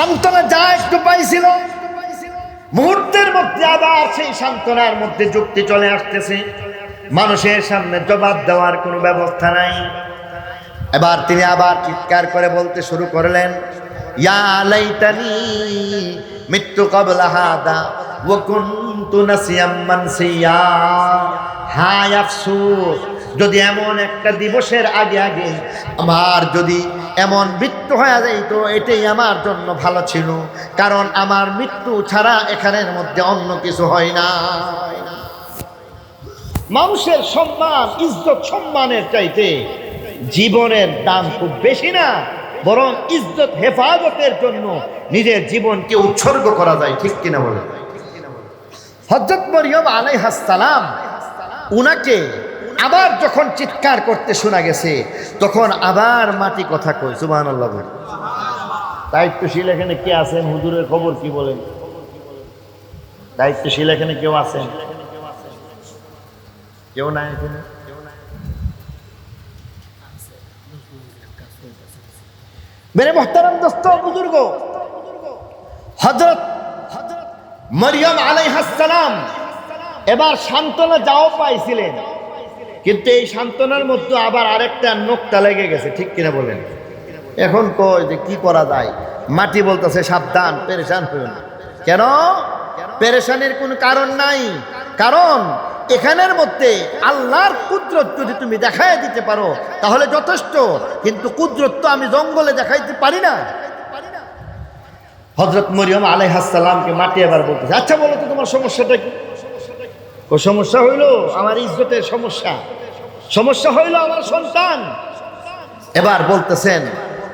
সান্ত্বনা যা একটু পাইছিল, মুহূর্তের মধ্যে আবার সেই সান্ত্বনার মধ্যে যুক্তি চলে আসতেছে। মানুষের সামনে জবাব দেওয়ার কোনো ব্যবস্থা নাই। এবার তিনি আবার চিৎকার করে বলতে শুরু করলেন, ইয়া মৃত্যু কবলা হাদা ও যদি এমন একটা দিবসের আগে আগে আমার যদি এমন মৃত্যু হয়ে যাইতো, এটাই আমার জন্য ভালো ছিল। কারণ আমার মৃত্যু ছাড়া এখানের মধ্যে অন্য কিছু হয় না। মানুষের সম্মান, ইজ্জত সম্মানের চাইতে জীবনের দাম খুব বেশি না। বরং ইজ্জত, হেফাজতের জন্য নিজের জীবনকে উৎসর্গ করা যায়, ঠিক কিনা বলে? হজরত মরিয়ম আলাইহাসালাম উনাকে আবার যখন চিৎকার করতে শোনা গেছে তখন আবার মাটি কথা কই সুবাহ আল্লাহ দায়িত্বশীল এখানে কে আছেন? হুজুরের খবর কি বলেন? দায়িত্বশীল এখানে কেউ আছেন? কেউ নাই এখানে? মেরে মোহতারাম দোস্ত বুজুর্গ। হজরত মরিয়ম আলাইহাসালাম এবার সান্ত্বনা যাও পাইছিলেন। কিন্তু এই সান্ত্বনার মধ্যে আবার আরেকটা নোকটা লেগে গেছে, ঠিক কিনা বলেন? এখন কই যে কি করা যায়? মাটি বলতেছে, সাবধান, পেরেশান হইও না। কেন? পেরেশানের কোনো কারণ নাই। কারণ এখানের মধ্যে আল্লাহর কুদরত যদি তুমি দেখাই দিতে পারো, তাহলে যথেষ্ট। কিন্তু কুদরত তো আমি জঙ্গলে দেখাইতে পারি না। হজরত মরিয়ম আলাইহাসাল্লামকে মাটি এবার বলতেছে আচ্ছা বলো তো তোমার সমস্যাটা কি? ও সমস্যা হইল আমার ইজ্জতের সমস্যা। সমস্যা হইল আমার সন্তান। এবার বলতেছেন,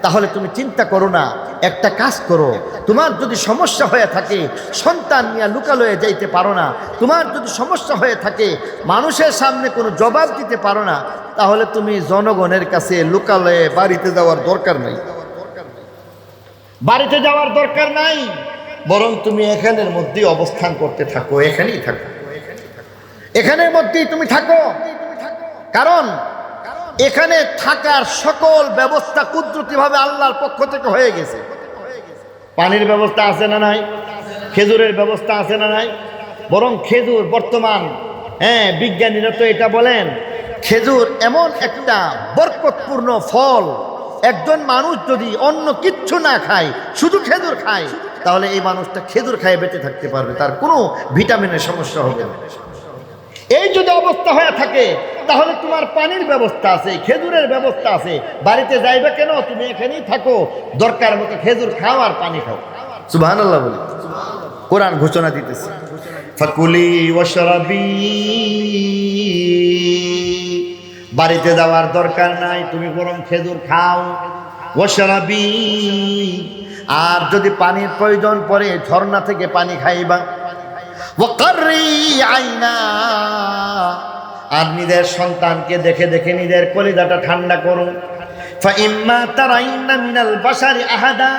তাহলে তুমি চিন্তা করো না, একটা কাজ করো। তোমার যদি সমস্যা হয়ে থাকে, সন্তান নিয়ে লুকালয়ে যাইতে পারো না। তোমার যদি সমস্যা হয়ে থাকে, মানুষের সামনে কোনো জবাব দিতে পারো না, তাহলে তুমি জনগণের কাছে লুকালয়ে বাড়িতে যাওয়ার দরকার নাই। বাড়িতে যাওয়ার দরকার নাই। বরং তুমি এখানের মধ্যেই অবস্থান করতে থাকো, এখানেই থাকো। এখানের মধ্যেই তুমি থাকো। কারণ এখানে থাকার সকল ব্যবস্থা কুদরতিভাবে আল্লাহর পক্ষ থেকে হয়ে গেছে। পানির ব্যবস্থা আছে না নাই? খেজুরের ব্যবস্থা আছে না নাই? বরং খেজুর বর্তমান হ্যাঁ বিজ্ঞানীরা তো এটা বলেন, খেজুর এমন একটা বরকতপূর্ণ ফল একজন মানুষ যদি অন্য কিচ্ছু না খায়, শুধু খেজুর খায়, তাহলে এই মানুষটা খেজুর খায় বেঁচে থাকতে পারবে, তার কোনো ভিটামিনের সমস্যা হবে না। এই যদি অবস্থা হয়ে থাকে, তাহলে তোমার পানির ব্যবস্থা আছে, খেজুরের ব্যবস্থা আছে। বাড়িতে যাইবে কেন? তুমি এখানেই থাকো। দরকার মতো খেজুর খাও আর পানি খাও। সুবাহ বলি। কোরআন ঘোষণা দিতেছে। ফাকুলি ওয়াশরাবি। বাড়িতে যাওয়ার দরকার নাই তুমি বরং খেজুর খাও ওয়াশরাবি আর যদি পানির প্রয়োজন পড়ে ঝর্ণা থেকে পানি খাইবা ওয়াকাররি আইনা আর নিজের সন্তানকে দেখে দেখে নিজের কলিজাটা ঠান্ডা করো فإما ترين من البشر أحدا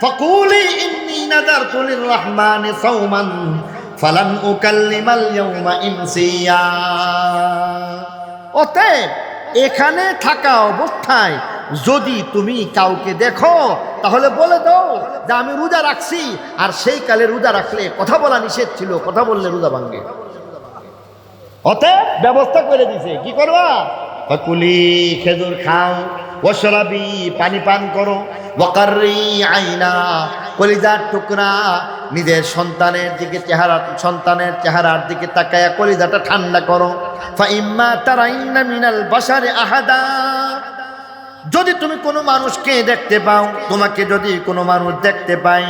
فقولي إني نذرت للرحمن صوما فلن أكلم اليوم إنسيا অতএব এখানে থাকা অবস্থায় যদি তুমি কাউকে দেখো, তাহলে বলে দাও যে আমি রোজা রাখছি, আর সেই কালে রোজা রাখলে কথা বলা নিষেধ ছিল, কথা বললে রোজা ভাঙ্গে অতএব ব্যবস্থা করে দিছে, কি করবা? কুলি খেজুর খাও ওসরাবি পানি পান করো ওয়াকারি আইনা কলিজার টুকরা, নিজের সন্তানের দিকে চেহারা, সন্তানের চেহারার দিকে তাকায়া কলিজাটা ঠান্ডা করো। ফাইম্মা মিনাল বাসারে আহাদা। যদি তুমি কোনো মানুষকে দেখতে পাও, তোমাকে যদি কোনো মানুষ দেখতে পাই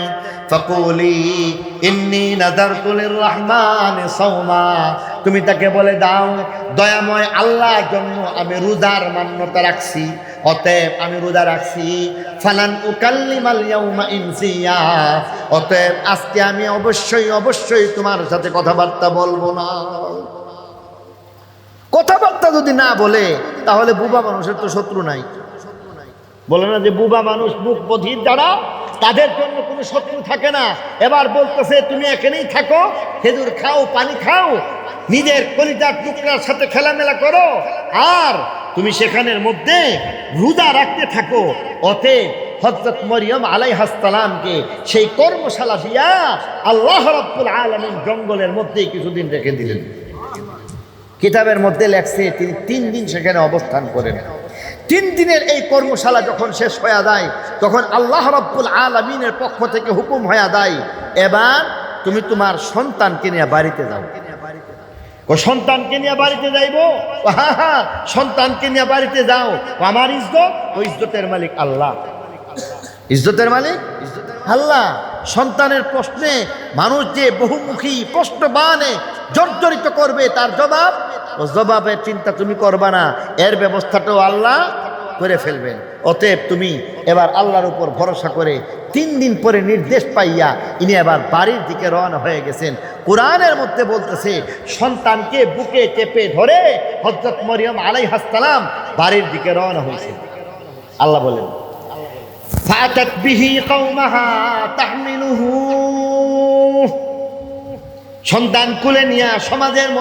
ফকুলি ইন্নি নাদারতুলির রহমান সৌমা তুমি তাকে বলে দাও, দয়াময় আল্লাহর জন্য আমি রোজার মান্যতা রাখছি। অতএব আমি রোজা রাখছি। ফালান উকাল্লিমাল ইয়াউমা ইনসিয়া। অতএব আজকে আমি অবশ্যই অবশ্যই তোমার সাথে কথাবার্তা বলব না। কথাবার্তা যদি না বলে, তাহলে বুবা মানুষের তো শত্রু নাই। বলে না যে বুবা মানুষ মুখ বধির দ্বারা তাদের জন্য কোনো শত্রু থাকে না। এবার বলতেছে, তুমি এখানেই থাকো, খেজুর খাও, পানি খাও নিজের কলিজার টুকরার সাথে খেলামেলা করো, আর তুমি সেখানের মধ্যে রোজা রাখতে থাকো। অতএব হজরত মরিয়ম আলাইহাসালামকে সেই কর্মশালা দিয়া আল্লাহ রব্বুল আলমিন জঙ্গলের মধ্যেই কিছুদিন রেখে দিলেন। কিতাবের মধ্যে লেখছে, তিনি তিন দিন সেখানে অবস্থান করেন। তিন দিনের এই কর্মশালা যখন শেষ হয়ে যায়, তখন আল্লাহ রব্বুল আলমিনের পক্ষ থেকে হুকুম হয়ে যায়, এবার তুমি তোমার সন্তানকে নিয়ে বাড়িতে যাও। সন্তানকে নিয়ে বাড়িতে যাইবো? হ্যাঁ হ্যাঁ সন্তানকে নিয়ে বাড়িতে যাও। আমার ইজ্জত? ও, ইজ্জতের মালিক আল্লাহ। ইজ্জতের মালিক? আল্লাহ। সন্তানের প্রশ্নে মানুষ যে বহুমুখী প্রশ্ন বানে, জর্জরিত করবে তার জবাব, ও জবাবের চিন্তা তুমি করবা না। এর ব্যবস্থাটাও আল্লাহ করে ফেলবেন অতএব তুমি এবার আল্লাহর উপর ভরসা করে তিন দিন পরে নির্দেশ পাইয়া ইনি এবার বাড়ির দিকে রওনা হয়ে গেছেন কোরআনের মধ্যে বলতেছে সন্তানকে বুকে চেপে ধরে হজরত মরিয়ম আলাই হাসতালাম বাড়ির দিকে রওনা হয়েছে আল্লাহ বলেন فأتت به قومها تحمله সন্তান কুলে নিয়ে সমাজের মধ্যে